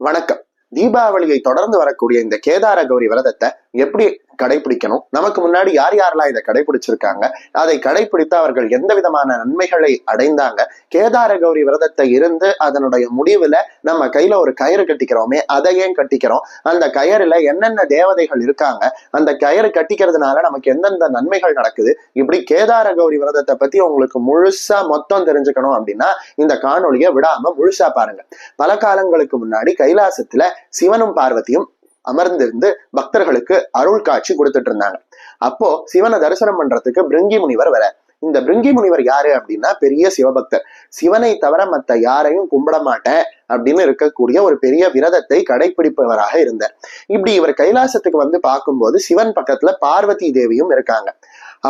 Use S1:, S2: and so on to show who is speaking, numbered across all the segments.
S1: வணக்கம். தீபாவளியை தொடர்ந்து வரக்கூடிய இந்த கேதார கௌரி விரதத்தை எப்படி கடைபிடிக்கணும். நமக்கு முன்னாடி யார் யாரெல்லாம் இதை கடைபிடிச்சிருக்காங்க அதை கடைபிடித்து அவர்கள் எந்த விதமான நன்மைகளை அடைந்தாங்க கேதார கௌரி விரதத்தை இருந்து அதனுடைய முடிவுல நம்ம கையில ஒரு கயிறு கட்டிக்கிறோமே அதை ஏன் கட்டிக்கிறோம்? அந்த கயிறுல என்னென்ன தேவதைகள் இருக்காங்க அந்த கயிறு கட்டிக்கிறதுனால நமக்கு எந்தெந்த நன்மைகள் நடக்குது? இப்படி கேதார கௌரி விரதத்தை பத்தி உங்களுக்கு முழுசா மொத்தம் தெரிஞ்சுக்கணும் அப்படின்னா இந்த காணொலியை விடாம முழுசா பாருங்க. பல காலங்களுக்கு முன்னாடி கைலாசத்துல சிவனும் பார்வதியும் அமர்ந்திருந்து பக்தர்களுக்கு அருள் காட்சி கொடுத்துட்டு இருந்தாங்க. அப்போ சிவனை தரிசனம் பண்றதுக்கு பிருங்கி முனிவர் வர இந்த பிருங்கி முனிவர் யாரு அப்படின்னா பெரிய சிவபக்தர். சிவனை தவிர மத்த யாரையும் கும்பிட மாட்டேன் அப்படின்னு இருக்கக்கூடிய ஒரு பெரிய விரதத்தை கடைபிடிப்பவராக இருந்தார். இப்படி இவர் கைலாசத்துக்கு வந்து பார்க்கும்போது சிவன் பக்கத்துல பார்வதி தேவியும் இருக்காங்க.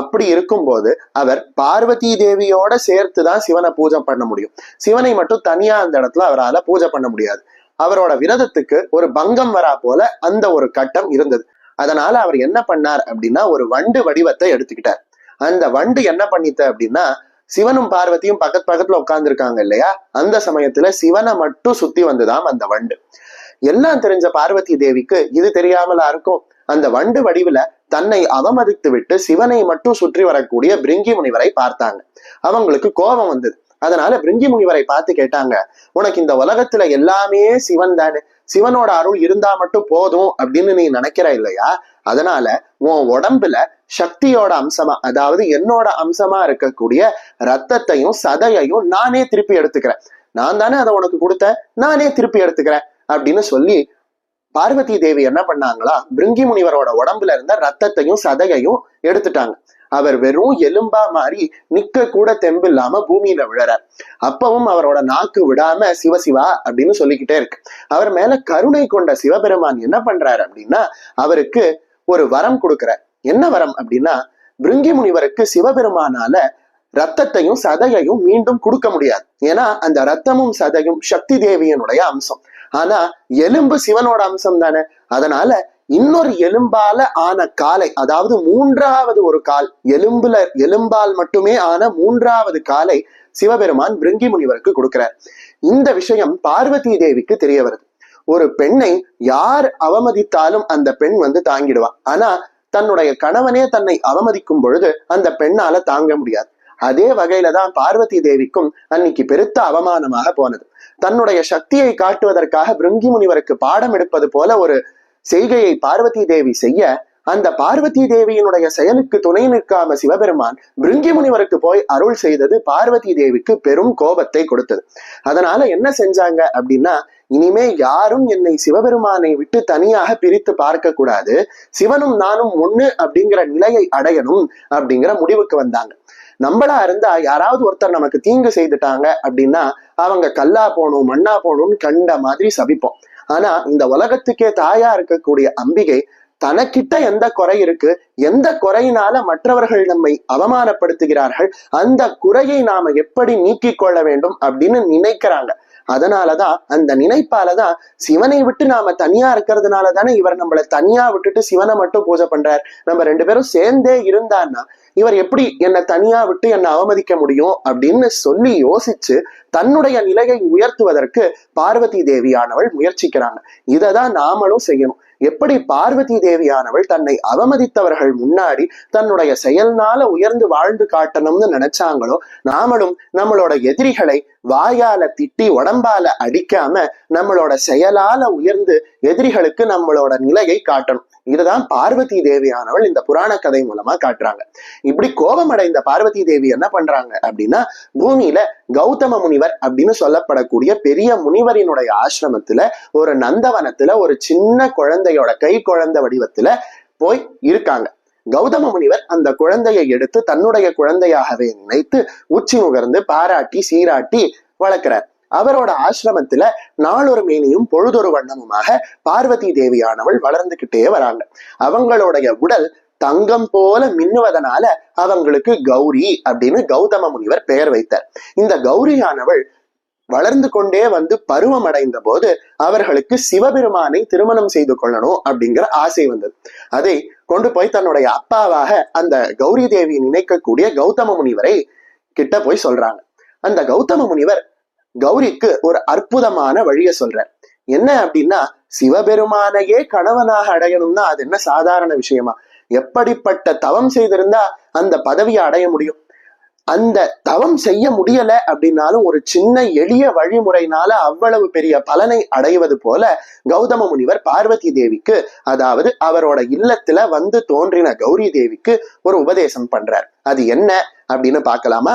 S1: அப்படி இருக்கும்போது அவர் பார்வதி தேவியோட சேர்த்து தான் சிவனை பூஜை பண்ண முடியும். சிவனை மட்டும் தனியா அந்த இடத்துல அவரால் பூஜை பண்ண முடியாது. அவரோட விரதத்துக்கு ஒரு பங்கம் வரா போல அந்த ஒரு கட்டம் இருந்தது. அதனால அவர் என்ன பண்ணார் அப்படின்னா ஒரு வண்டு வடிவத்தை எடுத்துக்கிட்டார். அந்த வண்டு என்ன பண்ணித்த அப்படின்னா சிவனும் பார்வதியும் பக்கத்து பக்கத்துல உட்கார்ந்துருக்காங்க இல்லையா? அந்த சமயத்துல சிவனை மட்டும் சுத்தி வந்துதாம் அந்த வண்டு. எல்லாம் தெரிஞ்ச பார்வதி தேவிக்கு இது தெரியாமலா இருக்கும்? அந்த வண்டு வடிவுல தன்னை அவமதித்து விட்டு சிவனை மட்டும் சுற்றி வரக்கூடிய பிரிங்கி முனிவரை பார்த்தாங்க. அவங்களுக்கு கோபம் வந்தது. அதனால பிரிஞ்சி முனிவரை பார்த்து கேட்டாங்க உனக்கு இந்த உலகத்துல எல்லாமே சிவன் தானே? சிவனோட அருள் இருந்தா மட்டும் போதும் அப்படின்னு நீ நினைக்கிற இல்லையா? அதனால உன் உடம்புல சக்தியோட அம்சமா அதாவது என்னோட அம்சமா இருக்கக்கூடிய ரத்தத்தையும் சதையையும் நானே திருப்பி எடுத்துக்கிறேன். நான் தானே அதை உனக்கு கொடுத்தேன் நானே திருப்பி எடுத்துக்கிறேன் அப்படின்னு சொல்லி பார்வதி தேவி என்ன பண்ணாங்களா? பிருங்கி முனிவரோட உடம்புல இருந்த ரத்தத்தையும் சதையையும் எடுத்துட்டாங்க. அவர் வெறும் எலும்பா மாறி நிக்க கூட தெம்பில்லாம பூமியில விழறார். அப்பவும் அவரோட நாக்கு விடாம சிவசிவா அப்படின்னு சொல்லிக்கிட்டே இருக்கு. அவர் மேல கருணை கொண்ட சிவபெருமான் என்ன பண்றாரு அப்படின்னா அவருக்கு ஒரு வரம் கொடுக்கிறார். என்ன வரம் அப்படின்னா பிருங்கி முனிவருக்கு சிவபெருமானால ரத்தத்தையும் சதையையும் மீண்டும் கொடுக்க முடியாது. ஏன்னா அந்த ரத்தமும் சதையும் சக்தி தேவியனுடைய அம்சம். ஆனா எலும்பு சிவனோட அம்சம் தானே. அதனால இன்னொரு எலும்பால ஆன காலை அதாவது மூன்றாவது ஒரு கால் எலும்புல எலும்பால் மட்டுமே ஆன மூன்றாவது காலை சிவபெருமான் பிருங்கி முனிவருக்கு கொடுக்கிறார். இந்த விஷயம் பார்வதி தேவிக்கு தெரிய வருது. ஒரு பெண்ணை யார் அவமதித்தாலும் அந்த பெண் வந்து தாங்கிடுவா. ஆனா தன்னுடைய கணவனே தன்னை அவமதிக்கும் பொழுது அந்த பெண்ணால தாங்க முடியாது. அதே வகையில தான் பார்வதி தேவிக்கும் அன்னைக்கு பெருத்த அவமானமாக போனது. தன்னுடைய சக்தியை காட்டுவதற்காக பிருங்கி முனிவருக்கு பாடம் எடுப்பது போல ஒரு செய்கையை பார்வதி தேவி செய்ய அந்த பார்வதி தேவியினுடைய செயலுக்கு துணை நிற்காம சிவபெருமான் பிருங்கி முனிவருக்கு போய் அருள் செய்தது பார்வதி தேவிக்கு பெரும் கோபத்தை கொடுத்தது. அதனால என்ன செஞ்சாங்க அப்படின்னா இனிமே யாரும் என்னை சிவபெருமானை விட்டு தனியாக பிரித்து பார்க்க கூடாது. சிவனும் நானும் ஒண்ணு அப்படிங்கிற நிலையை அடையணும் அப்படிங்கிற முடிவுக்கு வந்தாங்க. நம்மளா இருந்தா யாராவது ஒருத்தர் நமக்கு தீங்கு செய்துட்டாங்க அப்படின்னா அவங்க கல்லா போகணும் மண்ணா போகணும்னு கண்ட மாதிரி சபிப்போம். ஆனா இந்த உலகத்துக்கே தாயா இருக்கக்கூடிய அம்பிகை தனக்கிட்ட எந்த குறை இருக்கு எந்த குறையினால மற்றவர்கள் நம்மை அவமானப்படுத்துகிறார்கள் அந்த குறையை நாம எப்படி நீக்கிக் கொள்ள வேண்டும் அப்படின்னு நினைக்கிறாங்க. அதனாலதான் அந்த நினைப்பாலதான் சிவனை விட்டு நாம தனியா இருக்கிறதுனால தானே இவர் நம்மளை தனியா விட்டுட்டு சிவனை மட்டும் பூஜை பண்றார். நம்ம ரெண்டு பேரும் சேர்ந்தே இருந்தான்னா இவர் எப்படி என்னை தனியா விட்டு என்னை அவமதிக்க முடியும் அப்படின்னு சொல்லி யோசிச்சு தன்னுடைய நிலையை உயர்த்துவதற்கு பார்வதி தேவியானவள் முயற்சிக்கிறாங்க. இதை தான் நாமளும் செய்யணும். எப்படி பார்வதி தேவியானவள் தன்னை அவமதித்தவர்கள் முன்னாடி தன்னுடைய செயல்னால உயர்ந்து வாழ்ந்து காட்டணும்னு நினைச்சாங்களோ நாமளும் நம்மளோட எதிரிகளை வாயால திட்டி உடம்பால அடிக்காம நம்மளோட செயலால உயர்ந்து எதிரிகளுக்கு நம்மளோட நிலையை காட்டணும். இதுதான் பார்வதி தேவியானவள் இந்த புராண கதை மூலமா காட்டுறாங்க. இப்படி கோபம் அடைந்த பார்வதி தேவி என்ன பண்றாங்க அப்படின்னா பூமியில கௌதம முனிவர் அப்படின்னு சொல்லப்படக்கூடிய பெரிய முனிவரினுடைய ஆசிரமத்துல ஒரு நந்தவனத்துல ஒரு சின்ன குழந்தையோட கை குழந்தை வடிவத்துல போய் இருக்காங்க. கௌதம முனிவர் அந்த குழந்தையை எடுத்து தன்னுடைய குழந்தையாகவே நினைத்து உச்சி முகர்ந்து பாராட்டி சீராட்டி வளர்க்கிறார். அவரோட ஆசிரமத்துல நாளொரு மேனியும் பொழுதொரு வண்ணமுமாக பார்வதி தேவியானவள் வளர்ந்துகிட்டே வராங்க. அவங்களுடைய உடல் தங்கம் போல மின்னுவதனால அவங்களுக்கு கௌரி அப்படின்னு கௌதம முனிவர் பெயர் வைத்தார். இந்த கௌரியானவள் வளர்ந்து கொண்டே வந்து பருவம் அடைந்த போது அவர்களுக்கு சிவபெருமானை திருமணம் செய்து கொள்ளணும் அப்படிங்கிற ஆசை வந்தது. அதை கொண்டு போய் தன்னுடைய அப்பாவாக அந்த கௌரி தேவி நினைக்கக்கூடிய கௌதம முனிவரை கிட்ட போய் சொல்றாங்க. அந்த கௌதம முனிவர் கௌரிக்கு ஒரு அற்புதமான வழியை சொல்றார் என்ன அப்படின்னா சிவபெருமானையே கணவனாக அடையணும்னா அது என்ன சாதாரண விஷயமா? எப்படிப்பட்ட தவம் செய்திருந்தா அந்த பதவியை அடைய முடியும்? அந்த தவம் செய்ய முடியல அப்படின்னாலும் ஒரு சின்ன எளிய வழிமுறைனால அவ்வளவு பெரிய பலனை அடைவது போல கௌதம முனிவர் பார்வதி தேவிக்கு அதாவது அவரோட இல்லத்துல வந்து தோன்றின கௌரி தேவிக்கு ஒரு உபதேசம் பண்றார். அது என்ன அப்படின்னு பார்க்கலாமா?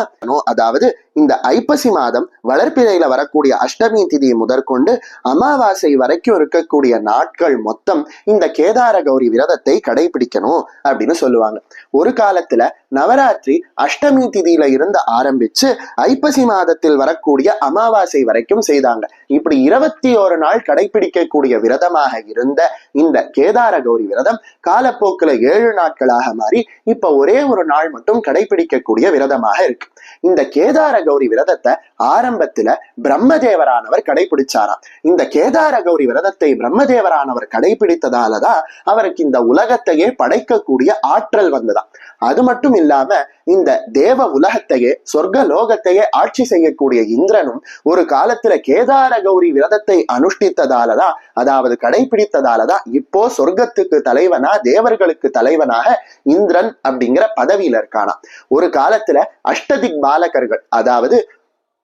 S1: அதாவது இந்த ஐப்பசி மாதம் வளர்ப்பிறையில வரக்கூடிய அஷ்டமி திதி முதற்கொண்டு அமாவாசை வரைக்கும் இருக்கக்கூடிய நாட்கள் மொத்தம் இந்த கேதார கௌரி விரதத்தை கடைபிடிக்கணும் அப்படின்னு சொல்லுவாங்க. ஒரு காலத்துல நவராத்திரி அஷ்டமி திதியில இருந்து ஆரம்பிச்சு ஐப்பசி மாதத்தில் வரக்கூடிய அமாவாசை வரைக்கும் செய்தாங்க. இப்படி இருபத்தி ஒரு நாள் கடைபிடிக்கக்கூடிய விரதமாக இருந்த இந்த கேதார கௌரி விரதம் காலப்போக்கில் ஏழு நாட்களாக மாறி இப்ப ஒரே ஒரு நாள் மட்டும் கடைபிடிக்கக்கூடிய விரதமாக இருக்கு. இந்த கேதார கௌரி விரதத்தை ஆரம்பத்துல பிரம்மதேவரானவர் கடைபிடிச்சாராம். இந்த கேதார கௌரி விரதத்தை பிரம்மதேவரானவர் கடைபிடித்ததாலதான் அவருக்கு இந்த உலகத்தையே படைக்கக்கூடிய ஆற்றல் வந்ததாம். அது மட்டும் இல்லாம இந்த தேவ உலகத்தையே சொர்க்க லோகத்தையே ஆட்சி செய்யக்கூடிய இந்திரனும் ஒரு காலத்துல கேதார கௌரி விரதத்தை அனுஷ்டித்ததாலதான் அதாவது கடைபிடித்ததாலதான் இப்போ சொர்க்கத்துக்கு தலைவனா தேவர்களுக்கு தலைவனாக இந்திரன் அப்படிங்கிற பதவியில இருக்கானா ஒரு காலத்துல அஷ்டதிக் பாலகர்கள் அதாவது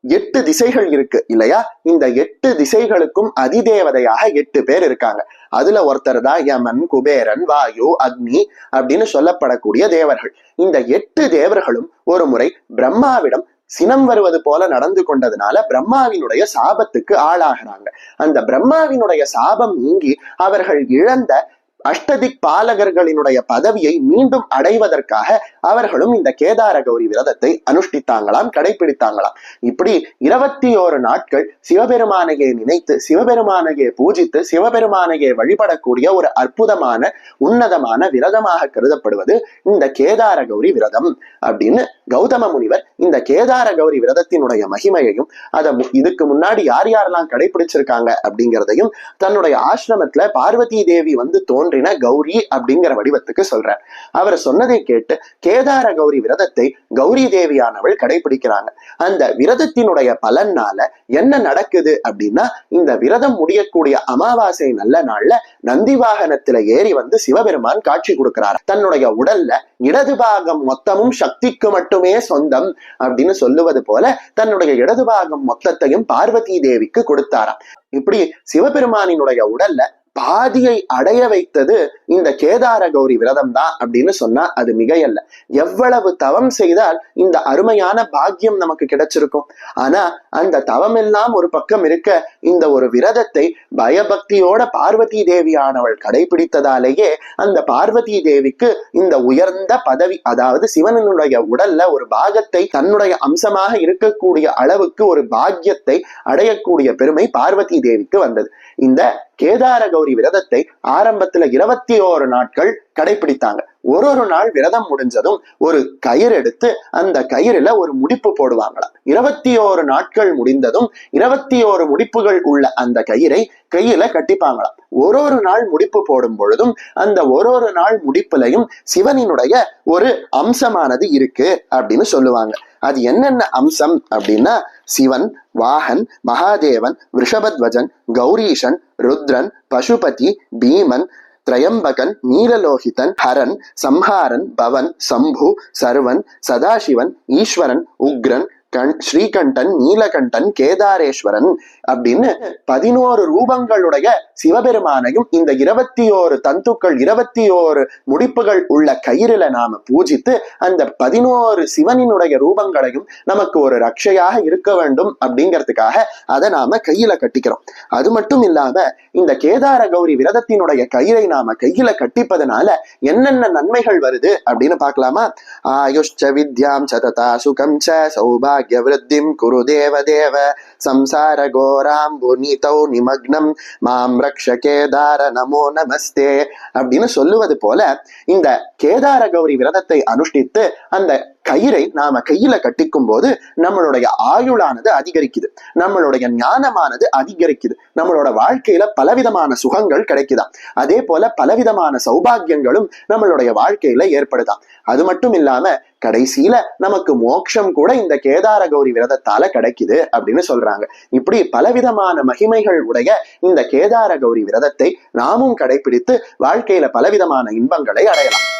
S1: எட்டு திசைகள் இருக்கு இல்லையா? இந்த எட்டு திசைகளுக்கும் அதிதேவதையாக எட்டு பேர் இருக்காங்க. அதுல ஒருத்தர் தான் யமன் குபேரன் வாயு அக்னி அப்படின்னு சொல்லப்படக்கூடிய தேவர்கள். இந்த எட்டு தேவர்களும் ஒரு முறை பிரம்மாவிடம் சினம் வருவது போல நடந்து கொண்டதுனால பிரம்மாவினுடைய சாபத்துக்கு ஆளாகிறாங்க. அந்த பிரம்மாவினுடைய சாபம் நீங்கி அவர்கள் இழந்த அஷ்டதிக் பாலகர்களினுடைய பதவியை மீண்டும் அடைவதற்காக அவர்களும் இந்த கேதார கௌரி விரதத்தை அனுஷ்டித்தாங்களாம் கடைபிடித்தாங்களாம் இப்படி இருபத்தி ஓரு நாட்கள் சிவபெருமானையே நினைத்து சிவபெருமானையே பூஜித்து சிவபெருமானையே வழிபடக்கூடிய ஒரு அற்புதமான உன்னதமான விரதமாக கருதப்படுவது இந்த கேதார கௌரி விரதம் அப்படின்னு கௌதம முனிவர் இந்த கேதார கௌரி விரதத்தினுடைய மகிமையையும் அதை இதுக்கு முன்னாடி யார் யாரெல்லாம் கடைபிடிச்சிருக்காங்க அப்படிங்கிறதையும் தன்னுடைய ஆசிரமத்துல பார்வதி தேவி வந்து தோன் தோன்றின கௌரி அப்படிங்கிற வடிவத்துக்கு சொல்றார். அவர் சொன்னதை கேட்டு கேதார கௌரி விரதத்தை கௌரி தேவியானவள் கடைபிடிக்கிறாங்க. அந்த விரதத்தினுடைய பலனால என்ன நடக்குது அப்படின்னா இந்த விரதம் முடியக்கூடிய அமாவாசை நல்ல நாள்ல நந்தி வாகனத்துல ஏறி வந்து சிவபெருமான் காட்சி கொடுக்கிறார். தன்னுடைய உடல்ல இடது பாகம் மொத்தமும் சக்திக்கு மட்டுமே சொந்தம் அப்படின்னு சொல்லுவது போல தன்னுடைய இடது பாகம் மொத்தத்தையும் பார்வதி தேவிக்கு கொடுத்தாராம். இப்படி சிவபெருமானினுடைய உடல்ல பாதியை அடைய வைத்தது இந்த கேதார கௌரி விரதம் தான் அப்படின்னு சொன்னா அது மிகையல்ல. எவ்வளவு தவம் செய்தால் இந்த அருமையான பாக்கியம் நமக்கு கிடைச்சிருக்கும். ஆனா அந்த தவம் எல்லாம் ஒரு பக்கம் இருக்க இந்த ஒரு விரதத்தை பயபக்தியோட பார்வதி தேவியானவள் கடைபிடித்ததாலேயே அந்த பார்வதி தேவிக்கு இந்த உயர்ந்த பதவி அதாவது சிவனனுடைய உடல்ல ஒரு பாகத்தை தன்னுடைய அம்சமாக இருக்கக்கூடிய அளவுக்கு ஒரு பாக்கியத்தை அடையக்கூடிய பெருமை பார்வதி தேவிக்கு வந்தது. இந்த கேதார கௌரி விரதத்தை ஆரம்பத்துல இருபத்தி ஓரு நாட்கள் கடைபிடித்தாங்க ஒரு ஒரு நாள் விரதம் முடிஞ்சதும் ஒரு கயிறு எடுத்து அந்த கயிறுல ஒரு முடிப்பு போடுவாங்களாம் இருபத்தி ஓரு நாட்கள் முடிந்ததும் இருபத்தி ஓரு முடிப்புகள் உள்ள அந்த கயிறை கையில கட்டிப்பாங்களாம். ஒரு ஒரு நாள் முடிப்பு போடும் பொழுதும் அந்த ஒரு ஒரு நாள் முடிப்புலையும் சிவனினுடைய ஒரு அம்சமானது இருக்கு அப்படின்னு சொல்லுவாங்க. அது என்னென்ன அம்சம் அப்படின்னா சிவன் வாகன் மகாதேவன் ரிஷபத்வஜன் கௌரீஷன் ருத்ரன் பசுபதி பீமன் திரையம்பகன் நீலலோகிதன் ஹரன் சம்ஹாரன் பவன் சம்பு சர்வன் சதாசிவன் ஈஸ்வரன் உக்ரன் கண் ஸ்ரீகண்டன் நீலகண்டன் கேதாரேஸ்வரன் அப்படின்னு பதினோரு ரூபங்களுடைய சிவபெருமானையும் இந்த இருபத்தி ஓரு தந்துக்கள் இருபத்தி ஓரு முடிப்புகள் உள்ள கயிறுல நாம பூஜித்து அந்த பதினோரு சிவனினுடைய ரூபங்களையும் நமக்கு ஒரு ரட்சையாக இருக்க வேண்டும் அப்படிங்கிறதுக்காக அதை நாம கையில கட்டிக்கிறோம். அது மட்டும் இல்லாம இந்த கேதார கௌரி விரதத்தினுடைய கயிறை நாம கையில கட்டிப்பதனால என்னென்ன நன்மைகள் வருது அப்படின்னு பார்க்கலாமா? ஆயுஷ்ச வித்யாம் சததா சுகம் ச சௌபா ஆரோக்கிய விருத்திம் குரு தேவ தேவ घोराம்புனிதௌ நிமக்னம் மாம் ரக்ஷ கேதார நமோ நமஸ்தே அப்படின்னு சொல்லுவது போல இந்த கேதார கௌரி விரதத்தை அனுஷ்டித்து அந்த கயிறை நாம கையில கட்டிக்கும் போது நம்மளுடைய ஆயுளானது அதிகரிக்குது. நம்மளுடைய ஞானமானது அதிகரிக்குது. நம்மளோட வாழ்க்கையில பலவிதமான சுகங்கள் கிடைக்குதாம். அதே போல பலவிதமான சௌபாகியங்களும் நம்மளுடைய வாழ்க்கையில ஏற்படுதாம். அது மட்டும் இல்லாம கடைசியில நமக்கு மோட்சம் கூட இந்த கேதார கௌரி விரதத்தால கிடைக்குது அப்படின்னு சொல்றாங்க. சொல்றாங்க. இப்படி பலவிதமான மகிமைகள் உடைய இந்த கேதார கௌரி விரதத்தை நாமும் கடைபிடித்து வாழ்க்கையில பலவிதமான இன்பங்களை அடையலாம்.